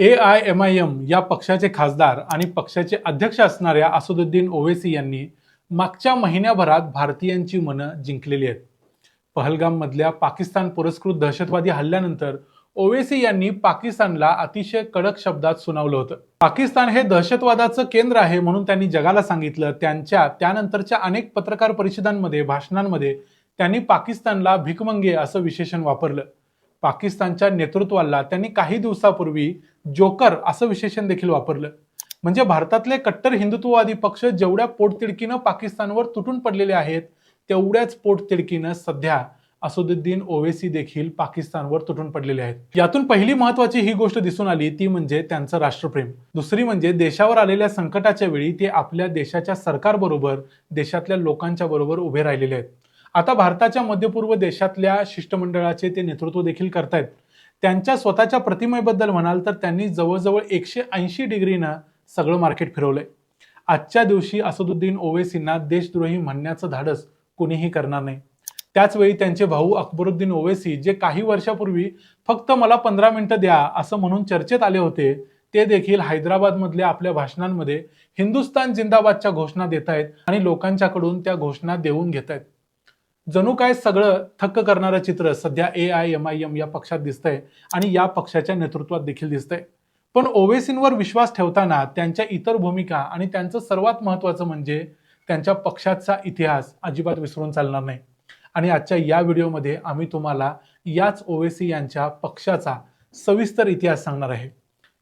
A I M I M या पक्षाचे खासदार आणि पक्षाचे अध्यक्ष असणाऱ्या असदुद्दीन ओवेसी यांनी मागच्या महिन्याभरात भारतीयांची मनं जिंकलेली आहेत. पहलगाममधल्या पाकिस्तान पुरस्कृत दहशतवादी हल्ल्यानंतर ओवेसी यांनी पाकिस्तानला अतिशय कडक शब्दात सुनावलं होतं. पाकिस्तान हे दहशतवादाचं केंद्र आहे म्हणून त्यांनी जगाला सांगितलं. त्यांच्या त्यानंतरच्या अनेक पत्रकार परिषदांमध्ये भाषणांमध्ये त्यांनी पाकिस्तानला भिकमंगे असं विशेषण वापरलं. पाकिस्तानच्या नेतृत्वाला त्यांनी काही दिवसापूर्वी जोकर असं विशेषण देखील वापरलं. म्हणजे भारतातले कट्टर हिंदुत्ववादी पक्ष जेवढ्या पोटतिडकीनं पाकिस्तानवर तुटून पडलेले आहेत तेवढ्याच पोटतिडकीनं सध्या असदुद्दीन ओवेसी देखील पाकिस्तानवर तुटून पडलेले आहेत. यातून पहिली महत्वाची ही गोष्ट दिसून आली ती म्हणजे त्यांचं राष्ट्रप्रेम. दुसरी म्हणजे देशावर आलेल्या संकटाच्या वेळी ते आपल्या देशाच्या सरकारबरोबर देशातल्या लोकांच्या बरोबर उभे राहिलेले आहेत. आता भारताच्या मध्यपूर्व देशातल्या शिष्टमंडळाचे ते नेतृत्व देखील करतायत. त्यांच्या स्वतःच्या प्रतिमेबद्दल म्हणाल तर त्यांनी जवळजवळ एकशे ऐंशी डिग्रीनं सगळं मार्केट फिरवलंय. आजच्या दिवशी असदुद्दीन ओवेसींना देशद्रोही म्हणण्याचं धाडस कोणीही करणार नाही. त्याचवेळी त्यांचे भाऊ अकबरुद्दीन ओवेसी जे काही वर्षापूर्वी फक्त मला पंधरा मिनिटं द्या असं म्हणून चर्चेत आले होते ते देखील हैदराबादमधल्या आपल्या भाषणांमध्ये हिंदुस्तान जिंदाबादच्या घोषणा देत आहेत आणि लोकांच्याकडून त्या घोषणा देऊन घेत आहेत जणू काय सगळं थक्क करणारं चित्र सध्या A I M I M या पक्षात दिसतंय आणि या पक्षाच्या नेतृत्वात देखील दिसतंय. पण ओवेसींवर विश्वास ठेवताना त्यांच्या इतर भूमिका आणि त्यांचं सर्वात महत्त्वाचं म्हणजे त्यांच्या पक्षाचा इतिहास अजिबात विसरून चालणार नाही. आणि आजच्या या व्हिडिओमध्ये आम्ही तुम्हाला याच ओवेसी यांच्या पक्षाचा सविस्तर इतिहास सांगणार आहे.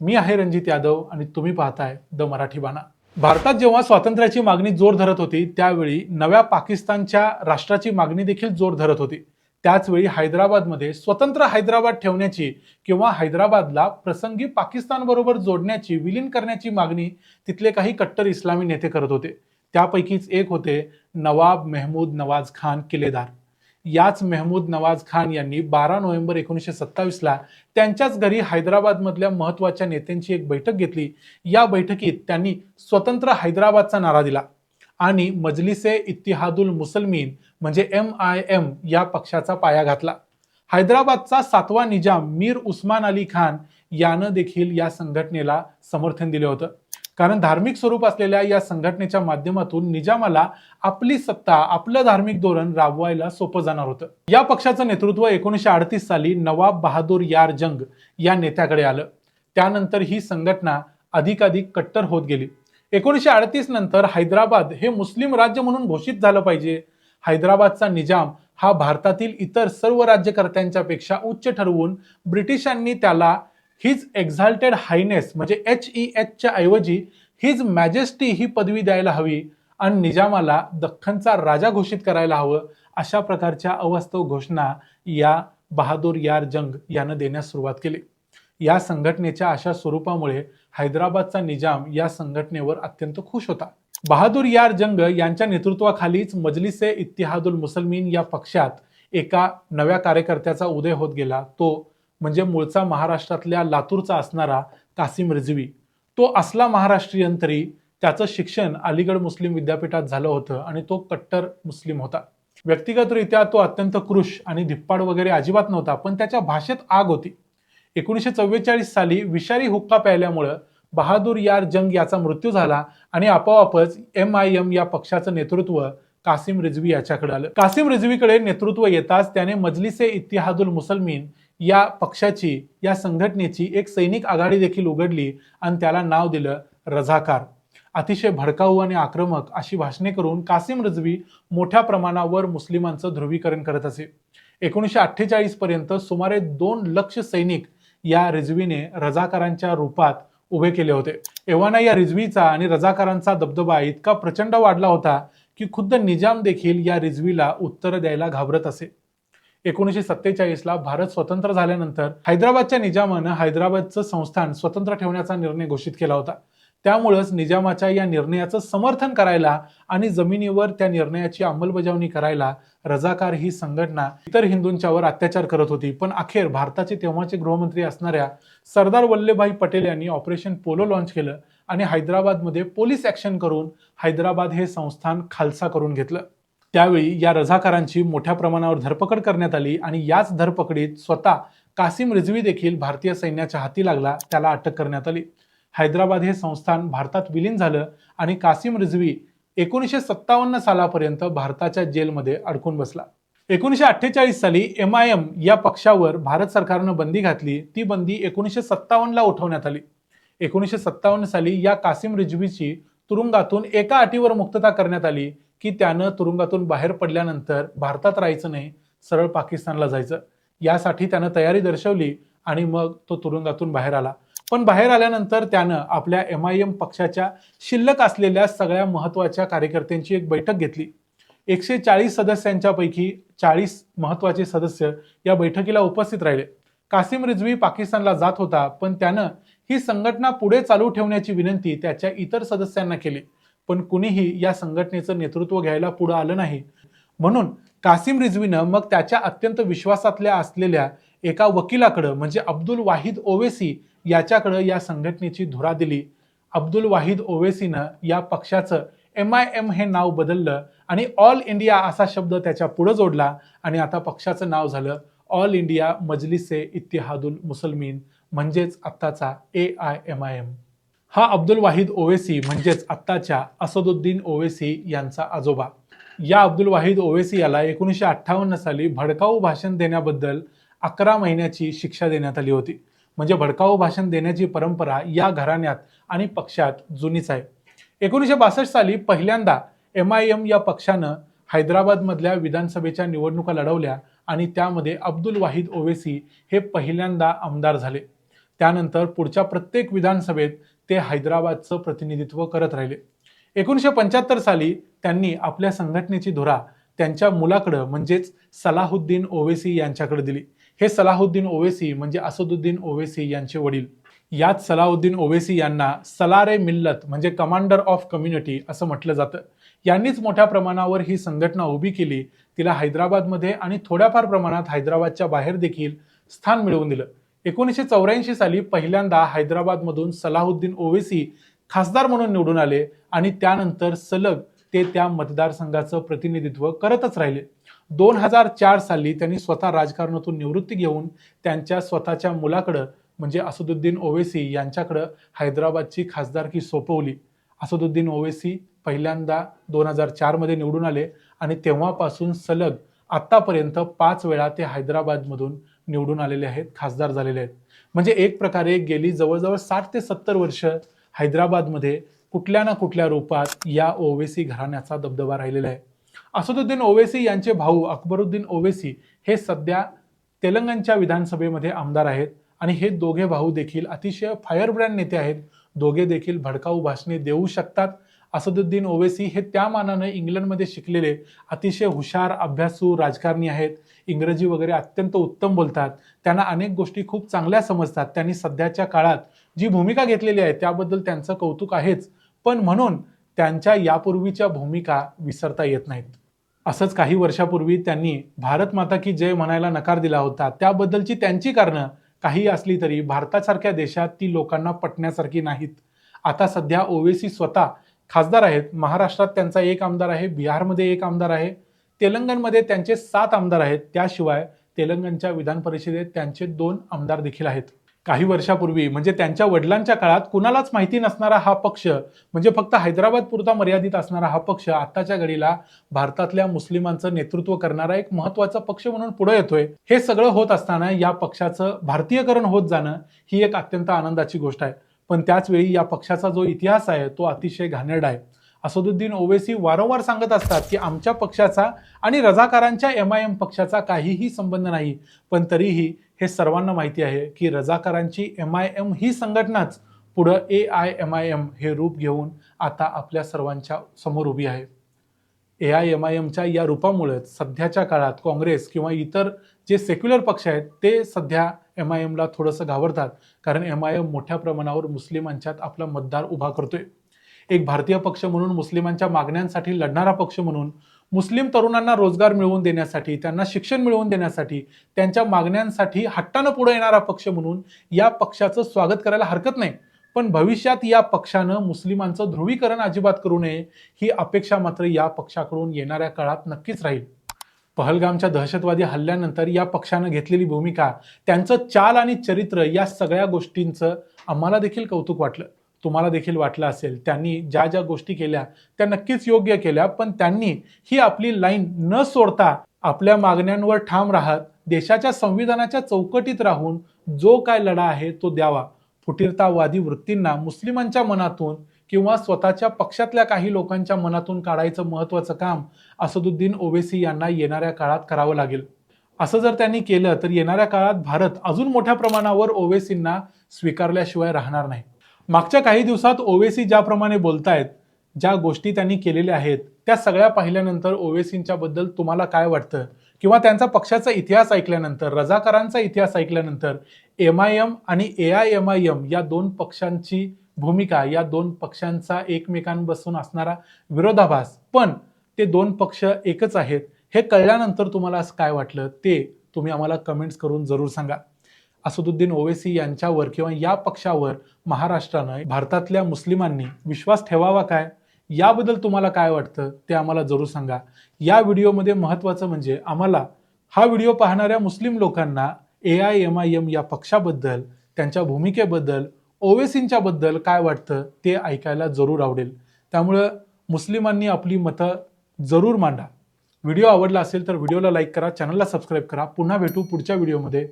मी आहे रणजित यादव आणि तुम्ही पाहताय द मराठी बाणा. भारतात जेव्हा स्वातंत्र्याची मागणी जोर धरत होती त्यावेळी नव्या पाकिस्तानच्या राष्ट्राची मागणी देखील जोर धरत होती. त्याचवेळी हैदराबादमध्ये स्वतंत्र हैदराबाद ठेवण्याची किंवा हैदराबादला प्रसंगी पाकिस्तानबरोबर जोडण्याची विलीन करण्याची मागणी तिथले काही कट्टर इस्लामी नेते करत होते. त्यापैकीच एक होते नवाब मेहमूद नवाज खान किल्लेदार याच मेहमूद नवाज खान यांनी बारा नोव्हेंबर एकोणीसशे सत्तावीसला त्यांच्याच घरी हैदराबादमधल्या महत्त्वाच्या नेत्यांची एक बैठक घेतली. या बैठकीत त्यांनी स्वतंत्र हैदराबादचा नारा दिला आणि मजलिसे इतिहादुल मुसलमीन म्हणजे एम आय एम या पक्षाचा पाया घातला. हैदराबादचा सातवा निजाम मीर उस्मान अली खान यानं देखील या संघटनेला समर्थन दिले होतं. कारण धार्मिक स्वरूप असलेल्या या संघटनेच्या माध्यमातून निजामाला आपली सत्ता आपलं धार्मिक धोरण राबवायला सोपं जाणार होतं. या पक्षाचं नेतृत्व एकोणीसशे अडतीस साली नवाब बहादूर यार जंग या नेत्याकडे आलं. त्यानंतर ही संघटना अधिकाधिक कट्टर होत गेली. एकोणीसशे अडतीस नंतर हैदराबाद हे मुस्लिम राज्य म्हणून घोषित झालं पाहिजे. हैदराबादचा निजाम हा भारतातील इतर सर्व राज्यकर्त्यांच्या पेक्षा उच्च ठरवून ब्रिटिशांनी त्याला हिज एक्झाल्टेड हायनेस म्हणजे एच ई एचच्या ऐवजी हिज मॅजेस्टी ही पदवी द्यायला हवी आणि निजामाला दख्खनचा राजा घोषित करायला हवं अशा प्रकारच्या अवास्तव घोषणा या बहादूर यार जंग यानं देण्यास सुरुवात केली. या संघटनेच्या अशा स्वरूपामुळे हैदराबादचा निजाम या संघटनेवर अत्यंत खुश होता. बहादूर यार जंग यांच्या नेतृत्वाखालीच मजलिसे इतिहादुल मुसलमीन या पक्षात एका नव्या कार्यकर्त्याचा उदय होत गेला. तो म्हणजे मूळचा महाराष्ट्रातल्या लातूरचा असणारा कासिम रिझवी तो असला महाराष्ट्रीयन तरी त्याचं शिक्षण अलीगड मुस्लिम विद्यापीठात झालं होतं आणि तो कट्टर मुस्लिम होता. व्यक्तिगतरित्या तो अत्यंत कृश आणि धिप्पाड वगैरे अजिबात नव्हता पण त्याच्या भाषेत आग होती. एकोणीसशे चव्वेचाळीस साली विषारी हुक्का प्यायल्यामुळं बहादूर यार जंग याचा मृत्यू झाला आणि आपोआपच एम आय एम या पक्षाचं नेतृत्व कासिम रिझवी याच्याकडे आलं. कासिम रिझवीकडे नेतृत्व येताच त्याने मजलिसे इतिहादुल मुसलमीन या पक्षाची या संघटनेची एक सैनिक आघाडी देखील उघडली आणि त्याला नाव दिलं रझाकार. अतिशय भडकाऊ आणि आक्रमक अशी भाषणे करून कासिम रजवी मोठ्या प्रमाणावर मुस्लिमांचं ध्रुवीकरण करत असे. एकोणीसशे अठ्ठेचाळीस पर्यंत सुमारे दोन लक्ष सैनिक या रिजवीने रजाकारांच्या रूपात उभे केले होते. एव्हाना या रिझवीचा आणि रझाकारांचा दबदबा इतका प्रचंड वाढला होता की खुद्द निजाम देखील या रिजवीला उत्तर द्यायला घाबरत असे. एकोणीसशे सत्तेचाळीसला भारत स्वतंत्र झाल्यानंतर हैदराबादच्या निजामानं हैदराबादचं संस्थान स्वतंत्र ठेवण्याचा निर्णय घोषित केला होता. त्यामुळंच निजामाच्या या निर्णयाचं समर्थन करायला आणि जमिनीवर त्या निर्णयाची अंमलबजावणी करायला रजाकार ही संघटना इतर हिंदूंच्यावर अत्याचार करत होती. पण अखेर भारताचे तेव्हाचे गृहमंत्री असणाऱ्या सरदार वल्लभभाई पटेल यांनी ऑपरेशन पोलो लॉन्च केलं आणि हैदराबादमध्ये पोलीस ॲक्शन करून हैदराबाद हे संस्थान खालसा करून घेतलं. त्यावेळी या रझाकारांची मोठ्या प्रमाणावर धरपकड करण्यात आली आणि याच धरपकडीत स्वतः कासिम रिझवी देखील भारतीय सैन्याच्या हाती लागला त्याला अटक करण्यात आली. हैदराबाद हे संस्थान भारतात विलीन झालं आणि कासिम रिझवी एकोणीसशे सत्तावन्न सालापर्यंत भारताच्या जेलमध्ये अडकून बसला. एकोणीसशे अठ्ठेचाळीस साली एम आय एम या पक्षावर भारत सरकारनं बंदी घातली ती बंदी एकोणीसशे सत्तावन्नला उठवण्यात आली. एकोणीसशे सत्तावन्न साली या कासिम रिझवीची तुरुंगातून एका अटीवर मुक्तता करण्यात आली. की त्यानं तुरुंगातून बाहेर पडल्यानंतर भारतात राहायचं नाही सरळ पाकिस्तानला जायचं. यासाठी त्यानं तयारी दर्शवली आणि मग तो तुरुंगातून बाहेर आला. पण बाहेर आल्यानंतर त्यानं आपल्या एम आय एम पक्षाच्या शिल्लक असलेल्या सगळ्या महत्त्वाच्या कार्यकर्त्यांची एक बैठक घेतली. एकशे चाळीस सदस्यांच्यापैकी चाळीस महत्त्वाचे सदस्य या बैठकीला उपस्थित राहिले. कासिम रिझवी पाकिस्तानला जात होता पण त्यानं ही संघटना पुढे चालू ठेवण्याची विनंती त्याच्या इतर सदस्यांना केली. पण कुणीही या संघटनेचं नेतृत्व घ्यायला पुढं आलं नाही. म्हणून कासिम रिझवीनं मग त्याच्या अत्यंत विश्वासातल्या असलेल्या एका वकिलाकडं म्हणजे अब्दुल वाहिद ओवेसी याच्याकडं या संघटनेची धुरा दिली. अब्दुल वाहिद ओवेसीनं या पक्षाचं एम आय एम हे नाव बदललं आणि ऑल इंडिया असा शब्द त्याच्या पुढं जोडला आणि आता पक्षाचं नाव झालं ऑल इंडिया मजलिसे इतिहादुल मुसलमीन म्हणजेच आत्ताचा A I M I M हा अब्दुल वाहिद ओवेसी म्हणजेच आत्ताच्या असदुद्दीन ओवेसी यांचा आजोबा. या अब्दुल वाहिद ओवेसी याला एकोणीसशे अठ्ठावन्न साली भडकाऊ भाषण देण्याबद्दल अकरा महिन्याची शिक्षा देण्यात आली होती. म्हणजे भडकाऊ भाषण देण्याची परंपरा या घराण्यात आणि पक्षात जुनीच आहे. एकोणीसशे बासष्ट साली पहिल्यांदा एम आय एम या पक्षानं हैदराबादमधल्या विधानसभेच्या निवडणुका लढवल्या आणि त्यामध्ये अब्दुल वाहिद ओवेसी हे पहिल्यांदा आमदार झाले. त्यानंतर पुढच्या प्रत्येक विधानसभेत ते हैदराबादचं प्रतिनिधित्व करत राहिले. एकोणीसशे पंच्याहत्तर साली त्यांनी आपल्या संघटनेची धुरा त्यांच्या मुलाकडं म्हणजेच सलाहुद्दीन ओवेसी यांच्याकडे दिली. हे सलाहुद्दीन ओवेसी म्हणजे असदुद्दीन ओवेसी यांचे वडील. यात सलाहुद्दीन ओवेसी यांना सलारे मिल्लत म्हणजे कमांडर ऑफ कम्युनिटी असं म्हटलं जातं. यांनीच मोठ्या प्रमाणावर ही संघटना उभी केली तिला हैदराबादमध्ये आणि थोड्याफार प्रमाणात हैदराबादच्या बाहेर देखील स्थान मिळवून दिलं. एकोणीसशे चौऱ्याऐंशी साली पहिल्यांदा हैदराबादमधून सलाहुद्दीन ओवेसी खासदार म्हणून निवडून आले आणि त्यानंतर सलग ते त्या मतदारसंघाचं प्रतिनिधित्व करतच राहिले. दोन हजार चार साली त्यांनी स्वतः राजकारणातून निवृत्ती घेऊन त्यांच्या स्वतःच्या मुलाकडं म्हणजे असदुद्दीन ओवेसी यांच्याकडं हैदराबादची खासदारकी सोपवली. असदुद्दीन ओवेसी पहिल्यांदा दोन हजार चारमध्ये निवडून आले आणि तेव्हापासून सलग आत्तापर्यंत पाच वेळा ते हैदराबादमधून निवडून आलेले आहेत खासदार झालेले आहेत. म्हणजे एक प्रकारे गेली जवळजवळ साठ ते सत्तर वर्ष हैदराबादमध्ये कुठल्या ना कुठल्या रूपात या ओवेसी घराण्याचा दबदबा राहिलेला आहे. असदुद्दीन ओवेसी यांचे भाऊ अकबरुद्दीन ओवेसी हे सध्या तेलंगणच्या विधानसभेमध्ये आमदार आहेत आणि हे दोघे भाऊ देखील अतिशय फायरब्रँड नेते आहेत. दोघे देखील भडकाऊ भाषणे देऊ शकतात. असदुद्दीन ओवेसी हे त्या मानानं इंग्लंडमध्ये शिकलेले अतिशय हुशार अभ्यासू राजकारणी आहेत. इंग्रजी वगैरे अत्यंत उत्तम बोलतात. त्यांना अनेक गोष्टी खूप चांगल्या समजतात. त्यांनी सध्याच्या काळात जी भूमिका घेतलेली आहे त्याबद्दल त्यांचं कौतुक आहेच. पण म्हणून त्यांच्या यापूर्वीच्या भूमिका विसरता येत नाहीत. असंच काही वर्षापूर्वी त्यांनी भारत माता की जय म्हणायला नकार दिला होता. त्याबद्दलची त्यांची कारणं काही असली तरी भारतासारख्या देशात ती लोकांना पटण्यासारखी नाहीत. आता सध्या ओवेसी स्वतः खासदार आहेत. महाराष्ट्रात त्यांचा एक आमदार आहे बिहारमध्ये एक आमदार आहे तेलंगणमध्ये त्यांचे सात आमदार आहेत. त्याशिवाय तेलंगणच्या विधान परिषदेत त्यांचे दोन आमदार देखील आहेत. काही वर्षापूर्वी म्हणजे त्यांच्या वडिलांच्या काळात कुणालाच माहिती नसणारा हा पक्ष म्हणजे फक्त हैदराबाद पुरता मर्यादित असणारा हा पक्ष आताच्या घडीला भारतातल्या मुस्लिमांचं नेतृत्व करणारा एक महत्त्वाचा पक्ष म्हणून पुढे येतोय. हे सगळं होत असताना या पक्षाचं भारतीयकरण होत जाणं ही एक अत्यंत आनंदाची गोष्ट आहे. पण त्याचवेळी या पक्षाचा जो इतिहास आहे तो अतिशय घाणेरडा आहे. असदुद्दीन ओवेसी वारंवार सांगत असतात की आमच्या पक्षाचा आणि रजाकारांच्या एम आय एम पक्षाचा काहीही संबंध नाही पण तरीही हे सर्वांना माहिती आहे की रजाकारांची एम आय एम ही संघटनाच पुढं A I M I M हे रूप घेऊन आता आपल्या सर्वांच्या समोर उभी आहे. ए आय एम आय एमच्या या रूपामुळेच सध्याच्या काळात काँग्रेस किंवा इतर जे सेक्युलर पक्ष आहेत ते सध्या एम आय एमला थोडंसं घाबरतात. कारण एम आय एम मोठ्या प्रमाणावर मुस्लिमांच्यात आपला मतदार उभा करतोय. एक भारतीय पक्ष म्हणून मुस्लिमांच्या मागण्यांसाठी लढणारा पक्ष म्हणून मुस्लिम तरुणांना रोजगार मिळवून देण्यासाठी त्यांना शिक्षण मिळवून देण्यासाठी त्यांच्या मागण्यांसाठी हट्टानं पुढे येणारा पक्ष म्हणून या पक्षाचं स्वागत करायला हरकत नाही. पण भविष्यात या पक्षानं मुस्लिमांचं ध्रुवीकरण अजिबात करू नये ही अपेक्षा मात्र या पक्षाकडून येणाऱ्या काळात नक्कीच राहील. पहलगामच्या दहशतवादी हल्ल्यानंतर या पक्षानं घेतलेली भूमिका त्यांचं चाल आणि चरित्र या सगळ्या गोष्टींचं आम्हाला देखील कौतुक वाटलं. तुम्हाला देखील वाटलं असेल त्यांनी ज्या ज्या गोष्टी केल्या त्या नक्कीच योग्य केल्या पण त्यांनी ही आपली लाईन न सोडता आपल्या मागण्यांवर ठाम राहत देशाच्या संविधानाच्या चौकटीत राहून जो काय लढा आहे तो द्यावा. फुटीरतावादी वृत्तींना मुस्लिमांच्या मनातून किंवा स्वतःच्या पक्षातल्या काही लोकांच्या मनातून काढायचं महत्वाचं काम असदुद्दीन ओवेसी यांना येणाऱ्या काळात करावं लागेल. असं जर त्यांनी केलं तर येणाऱ्या काळात भारत अजून मोठ्या प्रमाणावर ओवेसींना स्वीकारल्याशिवाय राहणार नाही. मागच्या काही दिवसात ओवेसी ज्याप्रमाणे बोलतायत ज्या गोष्टी त्यांनी केलेल्या आहेत त्या सगळ्या पाहिल्यानंतर ओवेसींच्या बद्दल तुम्हाला काय वाटतं? किंवा त्यांचा पक्षाचा इतिहास ऐकल्यानंतर रजाकारांचा इतिहास ऐकल्यानंतर एम आय एम आणि A I M I M या दोन पक्षांची भूमिका या दोन पक्षांचा एकमेकांपासून असणारा विरोधाभास पण ते दोन पक्ष एकच आहेत हे कळल्यानंतर तुम्हाला असं काय वाटलं ते तुम्ही आम्हाला कमेंट्स करून जरूर सांगा. असदुद्दीन ओवेसी यांच्यावर किंवा या पक्षावर महाराष्ट्रानं भारतातल्या मुस्लिमांनी विश्वास ठेवावा काय? याबद्दल तुम्हाला काय वाटतं ते आम्हाला जरूर सांगा. या व्हिडिओमध्ये महत्त्वाचं म्हणजे आम्हाला हा व्हिडिओ पाहणाऱ्या मुस्लिम लोकांना A I M I M या पक्षाबद्दल त्यांच्या भूमिकेबद्दल ओवेसींच्या बद्दल काय वाटतं ते ऐकायला जरूर आवडेल. त्यामुळं मुस्लिमांनी आपली मतं जरूर मांडा. व्हिडिओ आवडला असेल तर व्हिडिओला लाईक करा चॅनलला सबस्क्राईब करा. पुन्हा भेटू पुढच्या व्हिडिओमध्ये.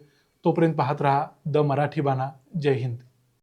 तोपर्यंत पाहत राहा द मराठी बाणा. जय हिंद.